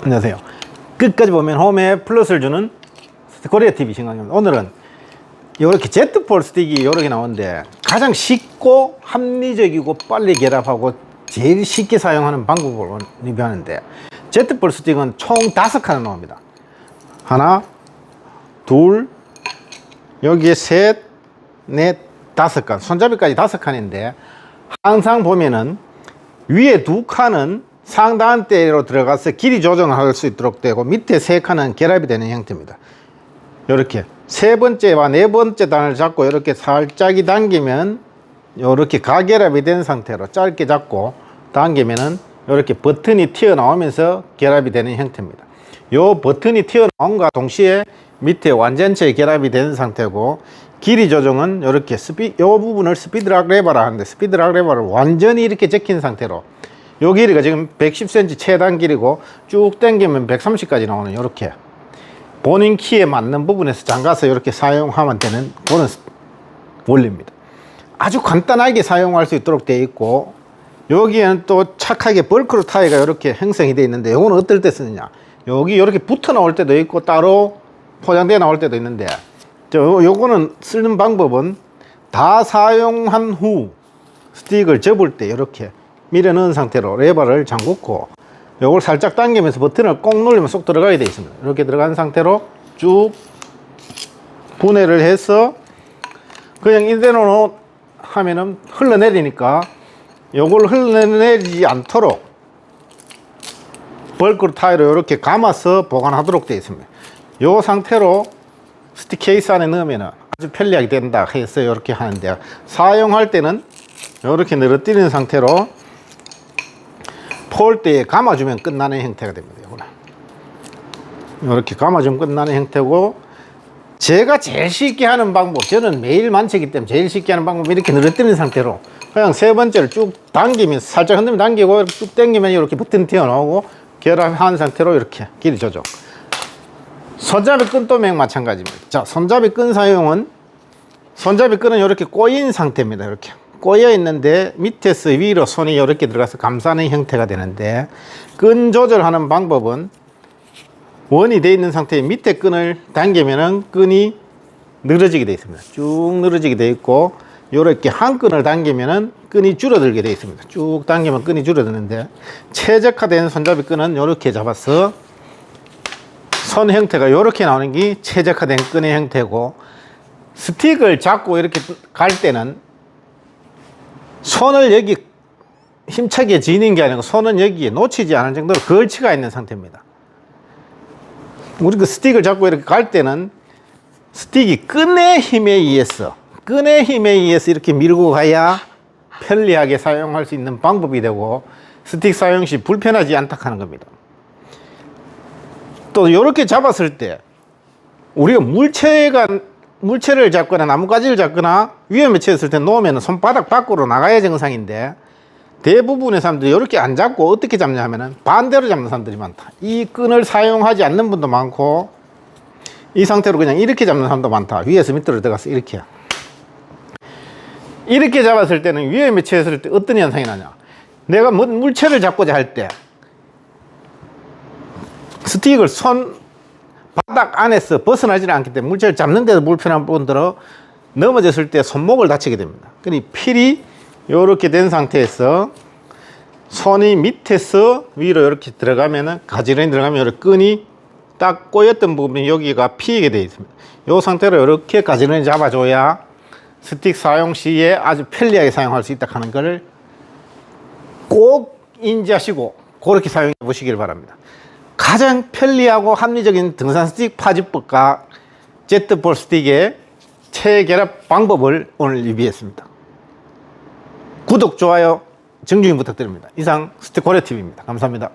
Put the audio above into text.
안녕하세요. 끝까지 보면 홈에 플러스를 주는 코리아 TV 신강입니다. 오늘은 이렇게 제트폴 스틱이 이렇게 나오는데 가장 쉽고 합리적이고 빨리 결합하고 제일 쉽게 사용하는 방법을 리뷰하는데 제트폴 스틱은 총 다섯 칸을 나옵니다. 하나, 둘, 여기에 셋, 넷, 다섯 칸. 손잡이까지 다섯 칸인데 항상 보면은 위에 두 칸은 때로 들어가서 길이 조정을 할수 있도록 되고 밑에 세 칸은 결합이 되는 형태입니다. 이렇게 세 번째와 네 번째 단을 잡고 이렇게 살짝이 당기면 이렇게 가결합이 된 상태로 짧게 잡고 당기면은 이렇게 버튼이 튀어나오면서 결합이 되는 형태입니다. 요 버튼이 튀어나온과 동시에 밑에 완전체 결합이 된 상태고 길이 조정은 이렇게 스피 요 부분을 스피드락 레버라 하는데 스피드락 레버를 완전히 이렇게 제낀 상태로 요 길이가 지금 110cm 최단 길이고 쭉 당기면 130까지 나오는 이렇게 본인 키에 맞는 부분에서 잠가서 이렇게 사용하면 되는 그런 원리입니다. 아주 간단하게 사용할 수 있도록 되어 있고 여기에는 또 착하게 벌크로 타이가 이렇게 형성이 되어 있는데 이거는 어떨 때 쓰느냐 여기 이렇게 붙어 나올 때도 있고 따로 포장되어 나올 때도 있는데 저 요거는 쓰는 방법은 다 사용한 후 스틱을 접을 때 이렇게 밀어 넣은 상태로 레버를 잠그고 요걸 살짝 당기면서 버튼을 꼭 누르면 쏙 들어가게 되어 있습니다. 이렇게 들어간 상태로 쭉 분해를 해서 그냥 이대로 하면은 흘러내리니까 요걸 흘러내리지 않도록 벌크로 타이로 이렇게 감아서 보관하도록 되어 있습니다. 요 상태로 스틱 케이스 안에 넣으면 아주 편리하게 된다 해서 이렇게 하는데 사용할 때는 이렇게 늘어뜨리는 상태로 폴대에 감아주면 끝나는 형태가 됩니다. 이거는 이렇게 감아주면 끝나는 형태고 제가 제일 쉽게 하는 방법 저는 매일 만지기 때문에 제일 쉽게 하는 방법 이렇게 늘어뜨리는 상태로 그냥 세 번째를 쭉 당기면 살짝 흔들면 당기고 쭉 당기면 이렇게 버튼 튀어나오고 결합한 상태로 이렇게 길이 조정 손잡이 끈도 맥 마찬가지입니다. 자, 손잡이 끈 사용은 손잡이 끈은 이렇게 꼬인 상태입니다. 이렇게 꼬여 있는데 밑에서 위로 손이 이렇게 들어가서 감싸는 형태가 되는데 끈 조절하는 방법은 원이 되어 있는 상태에 밑에 끈을 당기면은 끈이 늘어지게 되어 있습니다. 쭉 늘어지게 되어 있고 이렇게 한 끈을 당기면은 끈이 줄어들게 되어 있습니다. 쭉 당기면 끈이 줄어드는데 최적화된 손잡이 끈은 이렇게 잡아서 선 형태가 이렇게 나오는 게 최적화된 끈의 형태고 스틱을 잡고 이렇게 갈 때는 손을 여기 힘차게 지는 게 아니고 손은 여기에 놓치지 않을 정도로 걸치가 있는 상태입니다. 우리 그 스틱을 잡고 이렇게 갈 때는 스틱이 끈의 힘에 의해서 끈의 힘에 의해서 이렇게 밀고 가야 편리하게 사용할 수 있는 방법이 되고 스틱 사용 시 불편하지 않다 하는 겁니다. 또 이렇게 잡았을 때 우리가 물체가 물체를 잡거나 나뭇가지를 잡거나 위험에 처했을 때 놓으면 손바닥 밖으로 나가야 정상인데 대부분의 사람들이 이렇게 안 잡고 어떻게 잡냐 하면은 반대로 잡는 사람들이 많다. 이 끈을 사용하지 않는 분도 많고 이 상태로 그냥 이렇게 잡는 사람도 많다. 위에서 밑으로 들어가서 이렇게. 이렇게 잡았을 때는 위험에 처했을 때 어떤 현상이 나냐. 내가 뭐 물체를 잡고자 할 때 스틱을 손 바닥 안에서 벗어나지 않기 때문에 물체를 잡는 데도 불편한 분들은 넘어졌을 때 손목을 다치게 됩니다. 그러니 필히 이렇게 된 상태에서 손이 밑에서 위로 이렇게 들어가면은 가지런히 들어가면 이렇게 끈이 딱 꼬였던 부분이 여기가 피게 되어 있습니다. 이 상태로 이렇게 가지런히 잡아줘야 스틱 사용 시에 아주 편리하게 사용할 수 있다 하는 것을 꼭 인지하시고 그렇게 사용해 보시길 바랍니다. 가장 편리하고 합리적인 등산 스틱 파지법과 제트볼 스틱의 체결합 방법을 오늘 리뷰했습니다. 구독, 좋아요, 정중히 부탁드립니다. 이상 스틱 고려TV입니다. 감사합니다.